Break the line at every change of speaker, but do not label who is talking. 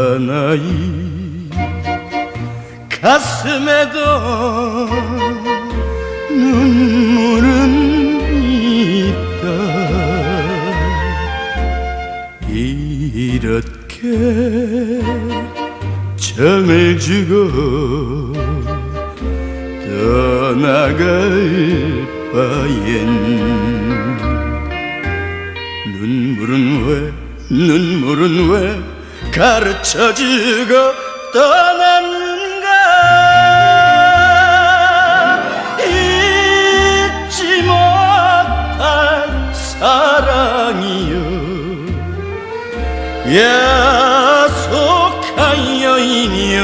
사나이 가슴에도 눈물은 있다. 이렇게 정을 주고 떠나갈 바엔 눈물은 왜 눈물은 왜 가르쳐주고 떠났는가? 잊지 못할 사랑이여 야속한 여인이여